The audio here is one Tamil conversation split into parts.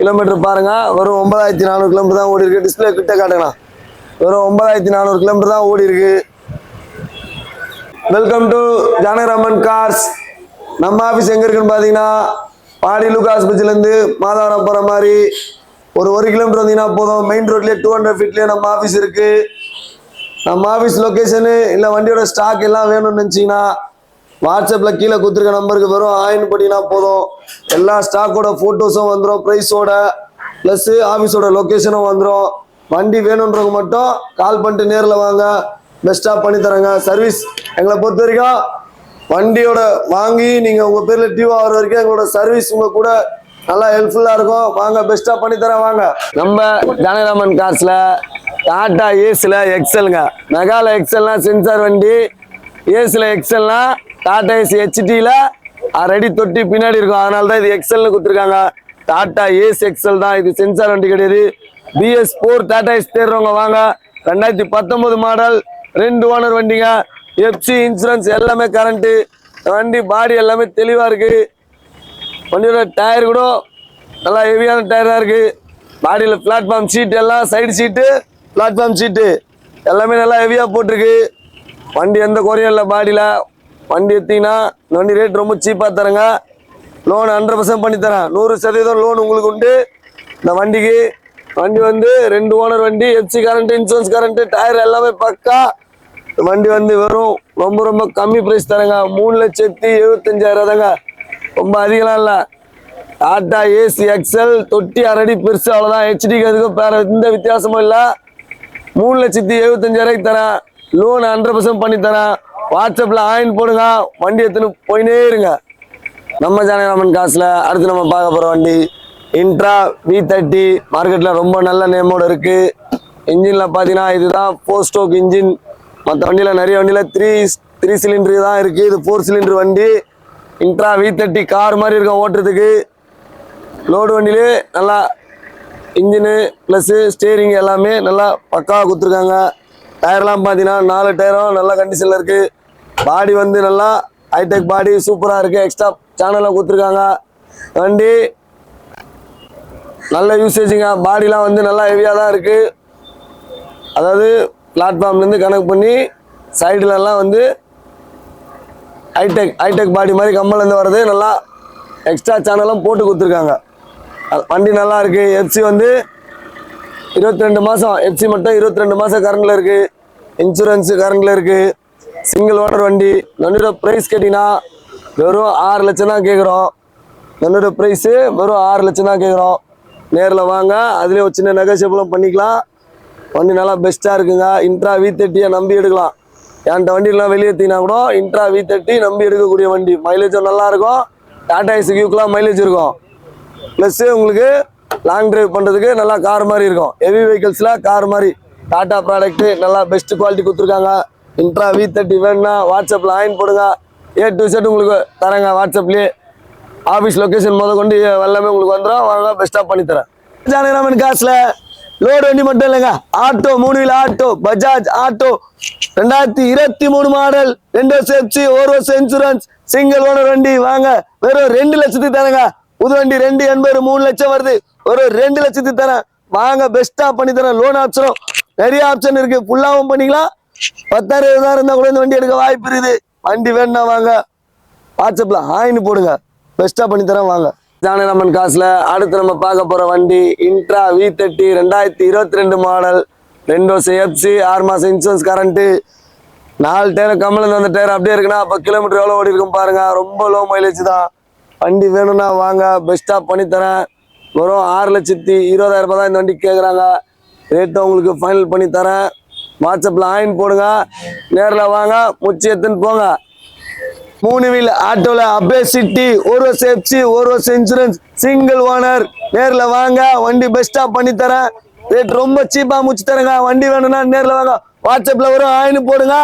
கிலோமீட்டர் பாருங்க. வெறும் ஒன்பதாயிரத்தி நானூறு கிலோமீட்டர் தான் ஓடி இருக்கு. டிஸ்பிளே கிட்ட காட்டுங்களா வெறும் ஒன்பதாயிரத்தி நானூறு கிலோமீட்டர் தான் ஓடி இருக்கு. வெல்கம் டு ஜானகிராமன் கார்ஸ் நம்ம ஆஃபீஸ் எங்கே இருக்குன்னு பார்த்தீங்கன்னா பாடி லுக் ஆஸ்பத்திரிலேருந்து மாதவரம் போகிற மாதிரி ஒரு ஒரு கிலோமீட்டர் வந்தீங்கன்னா போதும். மெயின் ரோட்லேயே டூ ஹண்ட்ரட் ஃபீட்லேயே நம்ம ஆஃபீஸ் இருக்குது நம்ம ஆஃபீஸ் லொக்கேஷனு இல்லை வண்டியோட ஸ்டாக் எல்லாம் வேணும்னு நினச்சிங்கன்னா வாட்ஸ்அப்பில் கீழே கொடுத்துருக்க நம்பருக்கு வெறும் ஆயின்னு பண்ணினா போதும். எல்லா ஸ்டாக்கோட ஃபோட்டோஸும் வந்துடும் ப்ரைஸோட ப்ளஸ்ஸு ஆஃபீஸோட லொக்கேஷனும் வந்துடும் வண்டி வேணுன்றவங்க மட்டும் கால் பண்ணிட்டு நேரில் வாங்க. பெஸ்ட்டாக பண்ணி சர்வீஸ் எங்களை பொறுத்த வரைக்கும் வண்டியோட வாங்கி நீங்கள் உங்கள் பேரில் டியூ ஆகிற வரைக்கும் எங்களோட சர்வீஸ் உங்கள் கூட நல்லா ஹெல்ப்ஃபுல்லாக இருக்கும். வாங்க பெஸ்ட்டாக பண்ணி தரேன் வாங்க. நம்ம ஜானகிராமன் காசில் டாட்டா ஏஸில் எக்ஸலுங்க மெகால எக்ஸல்னா சென்சார் வண்டி. ஏஸில் எக்ஸல்னா டாடா ஏசி ஹெச்டியில் ரெடி தொட்டி பின்னாடி இருக்கும். அதனால தான் இது எக்ஸல்னு கொடுத்துருக்காங்க. டாடா ஏஸ் எக்ஸல் தான். இது சென்சார் வண்டி கிடையாது. பிஎஸ் ஃபோர் டாடா ஏசி தேடுறவங்க வாங்க. ரெண்டாயிரத்தி பத்தொம்போது மாடல் ரெண்டு ஓனர் வண்டிங்க. எஃப்சி இன்சூரன்ஸ் எல்லாமே கரண்ட்டு வண்டி பாடி எல்லாமே தெளிவாக இருக்குது வண்டியோட டயர் கூட நல்லா ஹெவியான டயராக இருக்குது பாடியில் பிளாட்ஃபார்ம் சீட் எல்லாம் சைடு சீட்டு பிளாட்ஃபார்ம் சீட்டு எல்லாமே நல்லா ஹெவியாக போட்டிருக்கு. வண்டி எந்த குறையும் இல்லை பாடியில் வண்டி எடுத்தீங்கன்னா வண்டி ரேட் ரொம்ப சீப்பாக தரேங்க. லோன் ஹண்ட்ரட் பர்சன்ட் பண்ணி தரேன். நூறு சதவீதம் லோன் உங்களுக்கு உண்டு. இந்த வண்டிக்கு வண்டி வந்து ரெண்டு ஓனர் வண்டி FC current insurance current tyre எல்லாமே பக்கா. வண்டி வந்து வெறும் ரொம்ப ரொம்ப கம்மி ப்ரைஸ் தரேங்க. மூணு லட்சத்தி எழுபத்தஞ்சாயிரம் தாங்க ரொம்ப அதிகம்லாம் இல்லை. டாட்டா ஏசி எக்ஸல் தொட்டி அரடி பெருசு அவ்வளோதான் ஹெச்டிக்கு அதுக்கும் வேற எந்த வித்தியாசமும் இல்லை. மூணு லட்சத்தி எழுபத்தஞ்சாயிரம் தரேன். லோன் ஹண்ட்ரட் பர்சன்ட் பண்ணி தரேன். வாட்ஸ்அப்பில் ஆயின் போடுங்க. வண்டி எடுத்துன்னு போயினே இருங்க. நம்ம ஜானகிராமன் காசில் அடுத்து நம்ம பார்க்க போகிற வண்டி இன்ட்ரா வி தேர்ட்டி மார்க்கெட்டில் ரொம்ப நல்ல நேமோட இருக்குது இன்ஜினில் பார்த்தீங்கன்னா இதுதான் ஃபோர் ஸ்டோக் இன்ஜின் மற்ற வண்டியில் நிறைய வண்டியில் த்ரீ த்ரீ சிலிண்டரு தான் இருக்குது இது ஃபோர் சிலிண்டர் வண்டி. இன்ட்ரா வி தேர்ட்டி கார் மாதிரி இருக்கும் ஓட்டுறதுக்கு. லோடு வண்டியிலே நல்லா இன்ஜினு ப்ளஸ்ஸு ஸ்டேரிங் எல்லாமே நல்லா பக்காவாக கொடுத்துருக்காங்க. டயர்லாம் பார்த்தீங்கன்னா நாலு டயரும் நல்ல கண்டிஷனில் இருக்குது பாடி வந்து நல்லா ஹைடெக் பாடி சூப்பராக இருக்குது எக்ஸ்ட்ரா சேனலாக கொடுத்துருக்காங்க. வண்டி நல்ல யூசேஜிங்க பாடிலாம் வந்து நல்லா ஹெவியாக தான் இருக்குது அதாவது பிளாட்ஃபார்ம்லேருந்து கனெக்ட் பண்ணி சைடுலலாம் வந்து ஹைடெக் ஹைடெக் பாடி மாதிரி கம்மலேருந்து வர்றது நல்லா எக்ஸ்ட்ரா சேனலும் போட்டு கொடுத்துருக்காங்க. அது வண்டி நல்லா இருக்குது எஃப்சி வந்து இருபத்தி ரெண்டு மாதம் எஃப்சி மட்டும் இருபத்தி ரெண்டு மாதம் கரண்டில் இருக்குது இன்சூரன்ஸு கரண்டில் இருக்குது சிங்கிள் ஓனர் வண்டி வண்டியோட ப்ரைஸ் கேட்டிங்கன்னா வெறும் ஆறு லட்சம் தான் கேட்குறோம். வண்டியோட ப்ரைஸு வெறும் ஆறு லட்சம் தான் கேட்குறோம். நேரில் வாங்க அதுலேயும் ஒரு சின்ன நெகோசியபிளும் பண்ணிக்கலாம். வண்டி நல்லா பெஸ்ட்டாக இருக்குங்க. இன்ட்ரா வி தேர்ட்டியை நம்பி எடுக்கலாம். என்கிட்ட வண்டிலாம் வெளியே ஏற்றினா கூட இன்ட்ரா வி தேர்ட்டி நம்பி எடுக்கக்கூடிய வண்டி. மைலேஜும் நல்லாயிருக்கும் டாடா ஏசி மைலேஜ் இருக்கும். ப்ளஸ்ஸு உங்களுக்கு லாங் ட்ரைவ் பண்ணுறதுக்கு நல்லா கார் மாதிரி இருக்கும். ஹெவி வெஹிக்கிள்ஸில் கார் மாதிரி. டாடா ப்ராடக்ட்டு நல்லா பெஸ்ட்டு குவாலிட்டி கொடுத்துருக்காங்க. இன்ட்ரா வி தேர்ட்டி வேணும்னா வாட்ஸ்அப்பில் ஆயின் போடுங்க. ஏ டு செட் உங்களுக்கு தரேங்க வாட்ஸ்அப்லேயே ஆஃபீஸ் லொக்கேஷன் முத கொண்டு எல்லாமே உங்களுக்கு வந்துடும் வாங்க பெஸ்ட்டாக பண்ணித்தரேன் ஜானகிராமன் காசில் லோடு வண்டி மட்டும் இல்லைங்க. ஆட்டோ மூணு வீல் ஆட்டோ பஜாஜ் ஆட்டோ ரெண்டாயிரத்தி இருபத்தி மூணு மாடல் ரெண்டு வருஷம் எஃப்சி ஒரு வருஷம் இன்சூரன்ஸ் சிங்கிள் ஓனர் வண்டி. வாங்க வெறும் ரெண்டு லட்சத்துக்கு தரேங்க. புது வண்டி ரெண்டு எண்பது மூணு லட்சம் வருது. ஒரு ரெண்டு லட்சத்துக்கு தரேன். வாங்க பெஸ்ட்டாக பண்ணி தரேன். லோன் ஆப்ஷனும் நிறைய ஆப்ஷன் இருக்குது ஃபுல்லாகவும் பண்ணிக்கலாம். பத்தாயிரம் இருபதாயிரம் இருந்தா கூட இந்த வண்டி எடுக்க வாய்ப்பு இருக்குது. வண்டி வேணும்னா வாங்க. வாட்ஸ்அப்ல ஆயின்னு போடுங்க. பெஸ்ட்டாக பண்ணி தரேன் வாங்க. ஜானகிராமன் காசுல அடுத்து நம்ம பார்க்க போற வண்டி இன்ட்ரா வி தேர்ட்டி ரெண்டாயிரத்தி இருபத்தி ரெண்டு மாடல் ரெண்டு வருஷம் எஃப்சி ஆறு மாசம் இன்சூரன்ஸ் கரண்ட்டு நாலு டயர் கம்மலேருந்து வந்த டயர் அப்படியே இருக்குன்னா அப்போ கிலோமீட்டர் எவ்வளோ ஓடி இருக்கும் பாருங்க. ரொம்ப லோ மைலேஜ் தான். வண்டி வேணும்னா வாங்க. பெஸ்ட்டாக பண்ணித்தரேன் வெறும் ஆறு லட்சத்தி இருபதாயிரம் ரூபாய் தான் இந்த வண்டி கேட்குறாங்க ரேட்டை உங்களுக்கு ஃபைனல் பண்ணி தரேன். வாட்ஸ்அப்பில் ஆயின் போடுங்க. நேரில் வாங்க. முச்சி எடுத்துன்னு போங்க. மூணு வீல் ஆட்டோவில் அபே சிட்டி ஒரு வருஷம் எஃப்சி ஒரு வருஷம் இன்சூரன்ஸ் சிங்கிள் ஓனர் நேரில் வாங்க. வண்டி பெஸ்ட்டாக பண்ணித்தரேன் ரேட் ரொம்ப சீப்பாக முடிச்சு தரேங்க. வண்டி வேணும்னா நேரில் வாங்க. வாட்ஸ்அப்பில் வரும் ஆயின்னு போடுங்க.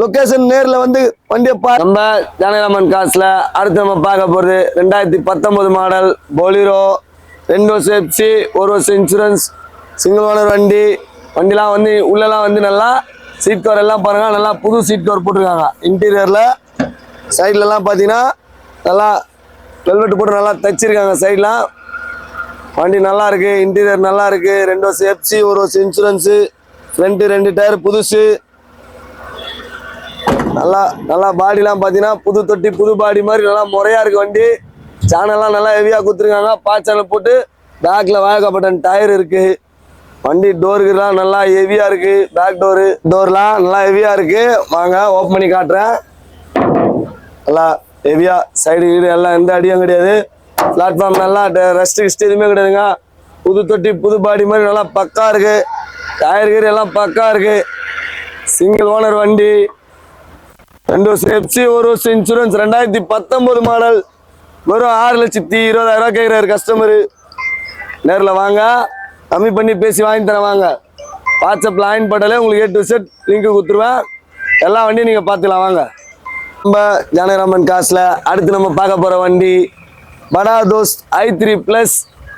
லொக்கேஷன் நேரில் வந்து வண்டியை பா நம்ம ஜானகிராமன் காசில் அடுத்து நம்ம பார்க்க போகிறது ரெண்டாயிரத்தி பத்தொம்போது மாடல் பொலிரோ ரெண்டு வருஷம் எஃப்சி ஒரு வருஷம் இன்சூரன்ஸ் சிங்கிள் ஓனர் வண்டி. வண்டிலாம் வந்து உள்ளலாம் வந்து நல்லா சீட் கவர் எல்லாம் பாருங்க நல்லா புது சீட் கவர் போட்டிருக்காங்க. இன்டீரியர்ல சைட்லலாம் பார்த்தீங்கன்னா நல்லா வெல்வெட் போட்டு நல்லா தைச்சிருக்காங்க சைட்லாம் வண்டி நல்லா இருக்கு இன்டீரியர் நல்லா இருக்கு. ரெண்டு வருஷம் எஃப்சி ஒரு வருஷம் இன்சூரன்ஸு ஃப்ரண்ட் ரெண்டு டயர் புதுசு. நல்லா நல்லா பாடிலாம் பார்த்தீங்கன்னா புது தொட்டி புது பாடி மாதிரி நல்லா முறையா இருக்கு வண்டி. சேனல்லாம் நல்லா ஹெவியாக கொடுத்துருக்காங்க. பா சேனல் போட்டு பேக்ல வாழக்கப்பட்ட டயர் இருக்கு. வண்டி டோருக்குலாம் நல்லா ஹெவியா இருக்கு. பேக் டோரு டோர்லாம் நல்லா ஹெவியா இருக்கு. வாங்க ஓப்பன் பண்ணி காட்டுறேன். நல்லா ஹெவியா சைடு கீடு எல்லாம் எந்த அடியும் கிடையாது. பிளாட்ஃபார்ம் நல்லா ரெஸ்ட் கிஸ்ட் எதுவுமே கிடையாதுங்க. புது தொட்டி புது பாடி மாதிரி நல்லா பக்கா இருக்கு. டயர் கீர் எல்லாம் பக்கா இருக்கு. சிங்கிள் ஓனர் வண்டி. ரெண்டு வருஷம் எஃப்சி ஒரு வருஷம் இன்சூரன்ஸ் ரெண்டாயிரத்தி பத்தொம்போது மாடல் வெறும் ஆறு லட்சத்தி இருபதாயிரம் ரூபா கேட்குறாரு கஸ்டமரு நேரில் வாங்க. கம்மி பண்ணி பேசி வாங்கி தரேன் வாங்க வாட்ஸ்அப்பில் ஆயின் பண்ணாலே உங்களுக்கு ஏ டு செட் லிங்க் கொடுத்துருவேன். எல்லா வண்டியும் நீங்கள் பார்த்துக்கலாம் வாங்க. நம்ம ஜானகிராமன் காசில் அடுத்து நம்ம பார்க்க போகிற வண்டி படா தோஸ்த் ஐ த்ரீ ப்ளஸ்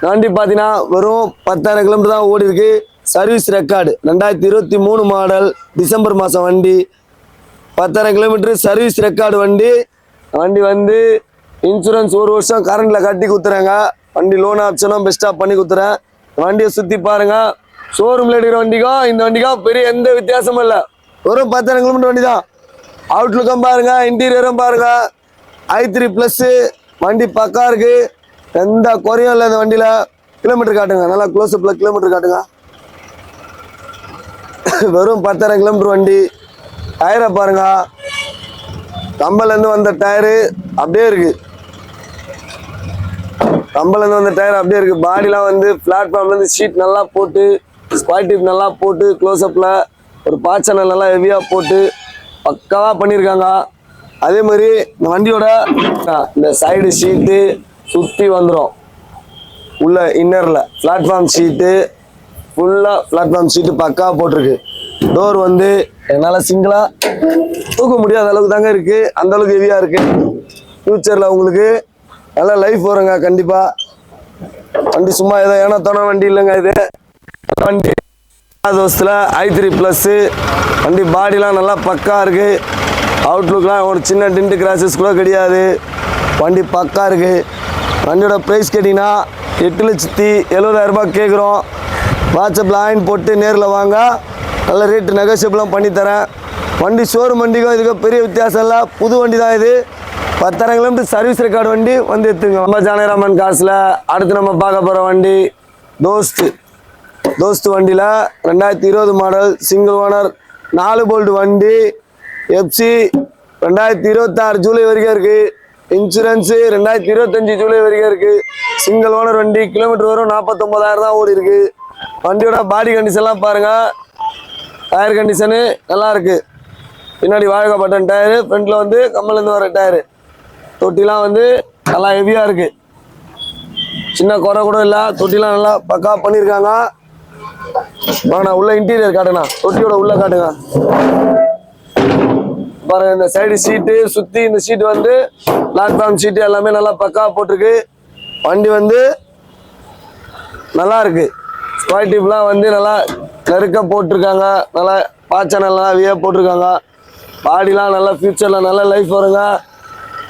வண்டி பார்த்தீங்கன்னா வெறும் பத்தாயிரம் கிலோமீட்டர் தான் ஓடி இருக்கு. சர்வீஸ் ரெக்கார்டு ரெண்டாயிரத்தி இருபத்தி மூணு மாடல் டிசம்பர் மாதம் வண்டி. பத்தாயிரம் கிலோமீட்டர் சர்வீஸ் ரெக்கார்டு வண்டி. வண்டி வந்து இன்சூரன்ஸ் ஒரு வருஷம் கரண்டில் கட்டி கொடுத்துறாங்க. வண்டி லோன் ஆப்ஷனும் பெஸ்ட்டாக பண்ணி கொடுத்துறேன். வண்டியை சுற்றி பாருங்க. ஷோரூமில் எடுக்கிற வண்டிக்கும் இந்த வண்டிக்கும் பெரிய எந்த வித்தியாசமும் இல்லை. வெறும் பத்தாயிரம் கிலோமீட்டர் வண்டி தான். அவுட்லுக்கும் பாருங்க இன்டீரியரும் பாருங்க. ஐ த்ரீ ப்ளஸ்ஸு வண்டி பக்கா இருக்கு. எந்த குறையும் இல்லை இந்த வண்டியில். கிலோமீட்டர் காட்டுங்க நல்லா க்ளோஸ்அப்பில் கிலோமீட்டர் காட்டுங்க. வெறும் பத்தாயிரம் கிலோமீட்டர் வண்டி. டயரை பாருங்க. கம்பல்லேருந்து வந்த டயரு அப்படியே இருக்கு. கம்பலேருந்து வந்த டயர் அப்படியே இருக்கு. பாடிலாம் வந்து பிளாட்ஃபார்ம்லேருந்து ஷீட் நல்லா போட்டு ஸ்பாட் டிப் நல்லா போட்டு க்ளோஸ்அப்பில் ஒரு பாச்சனல் நல்லா ஹெவியாக போட்டு பக்காவாக பண்ணியிருக்காங்க அதே மாதிரி இந்த வண்டியோட இந்த சைடு ஷீட்டு சுற்றி வந்துடும் உள்ள இன்னரில் பிளாட்ஃபார்ம் ஷீட்டு ஃபுல்லாக பிளாட்ஃபார்ம் ஷீட்டு பக்காவாக போட்டிருக்கு. டோர் வந்து என்னால் சிங்கிளாக தூக்க முடியாத அளவுக்கு தாங்க இருக்குது அந்தளவுக்கு ஹெவியாக இருக்குது ஃப்யூச்சரில் உங்களுக்கு நல்லா லைஃப் வருங்க கண்டிப்பாக வண்டி சும்மா ஏதோ ஏனோ தோண வண்டி இல்லைங்க இது. வண்டி தோஸ்தில் ஐ த்ரீ ப்ளஸ்ஸு வண்டி பாடிலாம் நல்லா பக்கா இருக்குது அவுட்லுக்லாம் ஒரு சின்ன டிண்டு கிராசஸ் கூட கிடையாது. வண்டி பக்கா இருக்குது வண்டியோட ப்ரைஸ் கேட்டிங்கன்னா எட்டு லட்சத்தி எழுபதாயிரரூபா ரூபாய் கேட்குறோம் வாட்ஸ்அப்பில் ஆயின் போட்டு நேரில் வாங்க. நல்ல ரேட்டு நெகோசியபிளாக பண்ணித்தரேன். வண்டி ஷோரூம் வண்டிக்கும் இதுக்கு பெரிய வித்தியாசம் இல்லை. புது வண்டி தான் இது. பத்தரை கிலோமீட்டர் சர்வீஸ் ரெக்கார்டு வண்டி வந்து எடுத்துங்க நம்ம ஜானகிராமன் காசில் அடுத்து நம்ம பார்க்க போகிற வண்டி தோஸ்து தோஸ்து வண்டியில் ரெண்டாயிரத்தி இருபது மாடல் சிங்கிள் ஓனர் நாலு போல்ட் வண்டி எஃப்சி ரெண்டாயிரத்தி இருபத்தாறு ஜூலை வரைக்கும் இருக்குது இன்சூரன்ஸு ரெண்டாயிரத்தி இருபத்தஞ்சு ஜூலை வரைக்கும் இருக்குது சிங்கிள் ஓனர் வண்டி கிலோமீட்டர் வரும் நாற்பத்தொம்பதாயிரம் தான் ஓடி இருக்குது வண்டியோட பாடி கண்டிஷன்லாம் பாருங்கள் டயர் கண்டிஷனு நல்லாயிருக்கு பின்னாடி வாழ்க்கை பட்டன் டயரு ஃப்ரண்ட்ல வந்து கம்மலேருந்து வர டயரு தொட்டிலாம் வந்து நல்லா ஹெவியாக இருக்கு. சின்ன குறை கூட இல்லை. தொட்டிலாம் நல்லா பக்கா பண்ணியிருக்காங்க வாங்கண்ணா உள்ள இன்டீரியர் காட்டுங்கண்ணா தொட்டியோட உள்ள காட்டுங்க. பாருங்க இந்த சைடு சீட்டு சுத்தி இந்த சீட்டு வந்து பிளாட்ஃபார்ம் சீட்டு எல்லாமே நல்லா பக்கா போட்டிருக்கு. வண்டி வந்து நல்லா இருக்கு. ஸ்கொயர் டிப்லாம் வந்து நல்லா நெருக்க போட்டிருக்காங்க. நல்லா பாச்சனை நல்லா விய போட்டிருக்காங்க. பாடிலாம் நல்லா ஃபியூச்சரில் நல்ல லைஃப் வருங்க.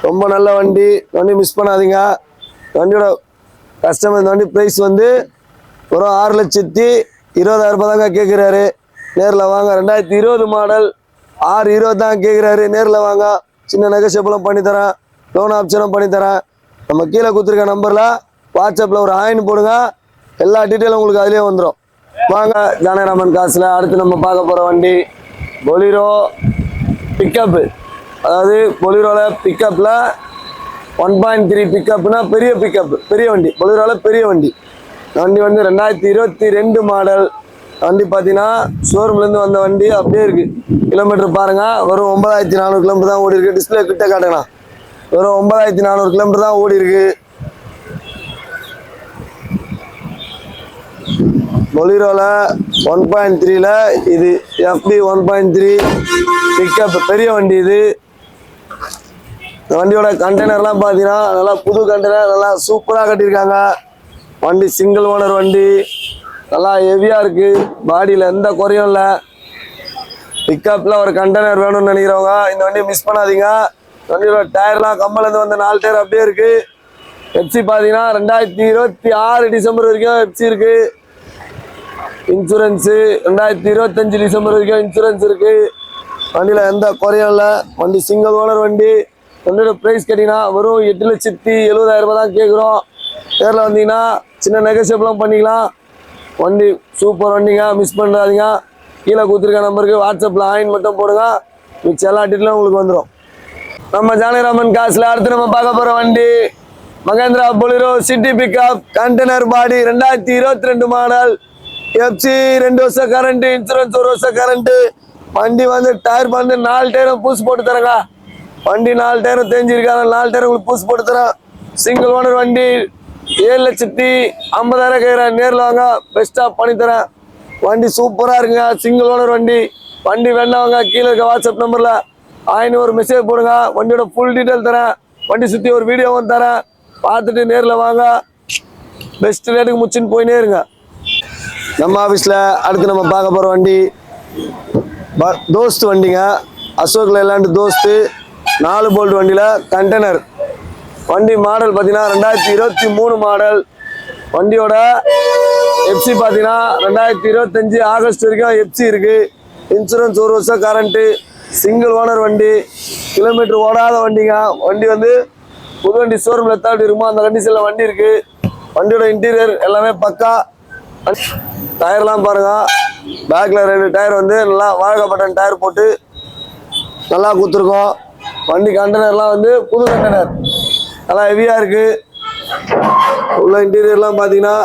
ரொம்ப நல்ல வண்டி. வண்டி மிஸ் பண்ணாதீங்க. வண்டியோட கஸ்டமர் இந்த வண்டி ப்ரைஸ் வந்து ஒரு ஆறு லட்சத்தி இருபதாயிரம் ரூபாய் தாங்க கேட்குறாரு நேரில் வாங்க. ரெண்டாயிரத்தி இருபது மாடல் ஆறு இருபது தான் கேட்குறாரு நேரில் வாங்க. சின்ன நெகோசியபிளும் பண்ணித்தரேன். லோன் ஆப்ஷனும் பண்ணித்தரேன். நம்ம கீழே கொடுத்துருக்க நம்பரில் வாட்ஸ்அப்பில் ஒரு ஆயின் போடுங்க. எல்லா டீட்டெயிலும் உங்களுக்கு அதிலே வந்துடும் வாங்க ஜானகிராமன் காசில் அடுத்து நம்ம பார்க்க போகிற வண்டி. பொலிரோ பிக்கப்பு அதாவது பொலிரோவில் பிக்கப்பில் ஒன் பாயிண்ட் த்ரீ பிக்கப்னா பெரிய பிக்கப் பெரிய வண்டி. பொலிரோவில் பெரிய வண்டி. வண்டி வந்து ரெண்டாயிரத்தி இருபத்தி ரெண்டு மாடல் வண்டி பார்த்தீங்கன்னா ஷோரூம்லேருந்து வந்த வண்டி. அப்படியே இருக்குது கிலோமீட்டர் பாருங்க. வெறும் ஒன்பதாயிரத்தி நானூறு கிலோமீட்டர் தான் ஓடி இருக்கு டிஸ்பிளே கிட்ட காட்டுங்கண்ணா. வெறும் ஒன்பதாயிரத்தி நானூறு கிலோமீட்டர் தான் ஓடி இருக்கு பொலிரோவில் ஒன் பாயிண்ட் த்ரீல இது எஃபி ஒன் பாயிண்ட் த்ரீ பிக்கப் பெரிய வண்டி இது. இந்த வண்டியோட கண்டெய்னர்லாம் பார்த்தீங்கன்னா நல்லா புது கண்டெய்னர் நல்லா சூப்பராக கட்டியிருக்காங்க. வண்டி சிங்கிள் ஓனர் வண்டி. நல்லா ஹெவியாக இருக்குது பாடியில் எந்த குறையும் இல்லை. பிக்கப்பில் ஒரு கண்டெய்னர் வேணும்னு நினைக்கிறவங்க இந்த வண்டியை மிஸ் பண்ணாதீங்க. இந்த வண்டியோட டயர்லாம் கம்மலேருந்து வந்த நாலு டயர் அப்படியே இருக்குது எப்சி பார்த்தீங்கன்னா ரெண்டாயிரத்தி இருபத்தி ஆறு டிசம்பர் வரைக்கும் எப்சி இருக்குது இன்சூரன்ஸு ரெண்டாயிரத்தி இருபத்தஞ்சி டிசம்பர் வரைக்கும் இன்சூரன்ஸ் இருக்குது வண்டியில் எந்த குறையும் இல்லை. வண்டி சிங்கிள் ஓனர் வண்டி. வண்டியோட ப்ரைஸ் கேட்டிங்கன்னா வெறும் எட்டு லட்சத்தி எழுபதாயிரம் ரூபாய் தான் கேட்குறோம் நேரில் வந்தீங்கன்னா சின்ன நெகோசியப்லாம் பண்ணிக்கலாம். வண்டி சூப்பர் வண்டிங்க மிஸ் பண்ணுறாதீங்க கீழே கொடுத்துருக்க நம்பருக்கு வாட்ஸ்அப்பில் ஆயின் மட்டும் போடுங்க. மிச்சம் எல்லா டீட்டெயிலும் உங்களுக்கு வந்துடும் நம்ம ஜானகிராமன் காசில் அடுத்து நம்ம பார்க்க போகிற வண்டி Mahindra Bolero city pickup container body ரெண்டாயிரத்தி இருபத்தி ரெண்டு மாடல் எஃப்சி ரெண்டு வருஷம் கரண்ட்டு இன்சூரன்ஸ் ஒரு வருஷம் கரண்ட்டு வண்டி வந்து டயர் வந்து நாலு டயரும் பூசு போட்டு தரேங்க வண்டி நாலு டயரும் தெரிஞ்சிருக்காங்க நாலு டயர் உங்களுக்கு பூசு போட்டு தரேன். சிங்கிள் ஓனர் வண்டி ஏழு லட்சத்தி ஐம்பதாயிரம் கேட்குறேன் நேரில் வாங்க பெஸ்ட்டாக பண்ணித்தரேன் வண்டி சூப்பராக இருக்குங்க. சிங்கிள் ஓனர் வண்டி. வண்டி வேணாங்க கீழே இருக்க வாட்ஸ்அப் நம்பரில் ஆயினு ஒரு மெசேஜ் போடுங்க. வண்டியோட ஃபுல் டீட்டெயில் தரேன். வண்டி சுற்றி ஒரு வீடியோவும் தரேன். பார்த்துட்டு நேரில் வாங்க. பெஸ்ட் ரேட்டுக்கு முச்சின்னு போயினே இருங்க. நம்ம ஆஃபீஸில் அடுத்து நம்ம பார்க்க போகிற வண்டி ப- வண்டிங்க. அசோக் லேலாண்டு தோஸ்து. நாலு போல்ட் வண்டியில் கண்டெய்னர் வண்டி மாடல் பார்த்தீங்கன்னா ரெண்டாயிரத்தி இருபத்தி மூணு மாடல் வண்டியோட எஃப்சி பார்த்தீங்கன்னா ரெண்டாயிரத்தி இருபத்தஞ்சி ஆகஸ்ட் வரைக்கும் எஃப்சி இருக்குது இன்சூரன்ஸ் ஒரு வருஷம் கரண்ட்டு சிங்கிள் ஓனர் வண்டி கிலோமீட்டர் ஓடாத வண்டிங்க. வண்டி வந்து புது வண்டி ஷோரூமில் எத்தாட்டி இருக்குமோ அந்த கண்டிஷனில் வண்டி இருக்குது வண்டியோட இன்டீரியர் எல்லாமே பக்கா. டயர்லாம் பாருங்கள் பேக்கில் ரெண்டு டயர் வந்து நல்லா வாழகப்பட்டன் டயர் போட்டு நல்லா கொடுத்துருக்கோம் வண்டி கண்டெய்னர்லாம் வந்து புது கண்டெய்னர் நல்லா ஹெவியாக இருக்கு. உள்ள இன்டீரியர்லாம் பார்த்தீங்கன்னா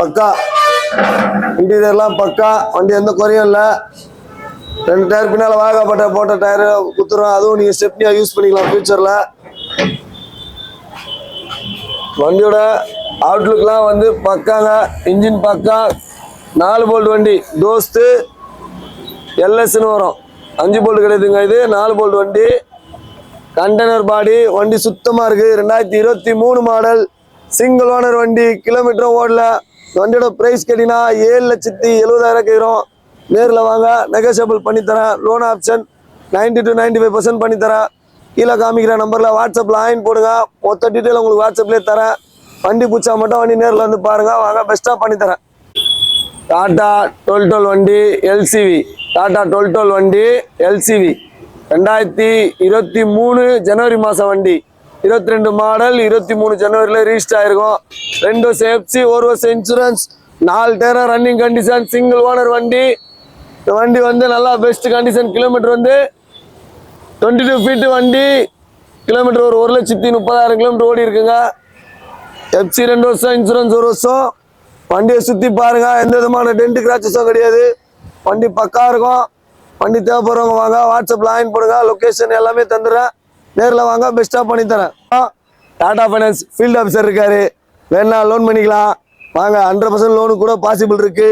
பக்கா. இன்டீரியர்லாம் பக்கா. வண்டி எந்த குறையும் இல்லை. ரெண்டு டயர் பின்னால் வாகப்பட்ட போட்ட டயர் குத்துறோம். அதுவும் நீங்கள் ஸ்டெப்னியாக யூஸ் பண்ணிக்கலாம் ஃபியூச்சரில் வண்டியோட அவுட்லுக்லாம் வந்து பக்காங்க. இன்ஜின் பக்கா. நாலு போல்ட் வண்டி. தோஸ்து எல்எஸ்ன்னு வரும். அஞ்சு போல்ட் கிடையாதுங்க இது. நாலு போல்ட் வண்டி. கண்டெய்னர் பாடி வண்டி சுத்தமாக இருக்குது ரெண்டாயிரத்தி இருபத்தி மூணு மாடல் சிங்கிள் ஓனர் வண்டி கிலோமீட்டரும் ஓடல. வண்டியோட ப்ரைஸ் கேட்டிங்கன்னா ஏழு லட்சத்தி எழுபதாயிரம் கேட்குறோம். நேரில் வாங்க நெகோசியபிள் பண்ணித்தரேன். Loan option 90 to 95% five percent பண்ணித்தரேன். கீழே காமிக்கிற நம்பரில் வாட்ஸ்அப்பில் ஆயின் போடுங்க. மொத்த டீட்டெயில் உங்களுக்கு வாட்ஸ்அப்லேயே தரேன். வண்டி பிடிச்சா மட்டும் வண்டி நேரில் வந்து பாருங்கள் வாங்க பெஸ்ட்டாக பண்ணித்தரேன். டாட்டா டுவெல் டுவெல் வண்டி எல்சிவி டாட்டா டுவெல் டுவெல் வண்டி எல்சிவி ரெண்டாயிரத்தி இருபத்தி மூணு ஜனவரி மாதம் வண்டி. இருபத்தி ரெண்டு மாடல் இருபத்தி மூணு ஜனவரியில் ரிஜிஸ்டர் ஆயிருக்கும். ரெண்டு வருஷம் எஃப்சி ஒரு வருஷம் இன்சூரன்ஸ் நாலு டேரம் ரன்னிங் கண்டிஷன் சிங்கிள் ஓனர் வண்டி. இந்த வண்டி வந்து நல்லா பெஸ்ட் கண்டிஷன் கிலோமீட்டர் வந்து டுவெண்ட்டி டூ ஃபீட்டு வண்டி. கிலோமீட்டர் ஒரு ஒரு லட்சத்தி முப்பதாயிரம் கிலோமீட்டர் ஓடி இருக்குங்க. எஃப்சி ரெண்டு வருஷம் இன்சூரன்ஸ் ஒரு வருஷம். வண்டியை சுற்றி பாருங்கள் எந்த விதமான டென்ட் கிராச்சஸும் கிடையாது. வண்டி பக்கா இருக்கும். வண்டி தேவைப்படுறவங்க வாங்க வாட்ஸ்அப்பில் ஆயின் போடுங்க லொக்கேஷன் எல்லாமே தந்துடுறேன். நேரில் வாங்க பெஸ்ட்டாக பண்ணித்தரேன் டாடா ஃபைனான்ஸ் ஃபீல்டு ஆஃபீஸர் இருக்காரு. வேணா லோன் பண்ணிக்கலாம். வாங்க ஹண்ட்ரட் பர்சன்ட் லோனு கூட பாசிபிள் இருக்கு.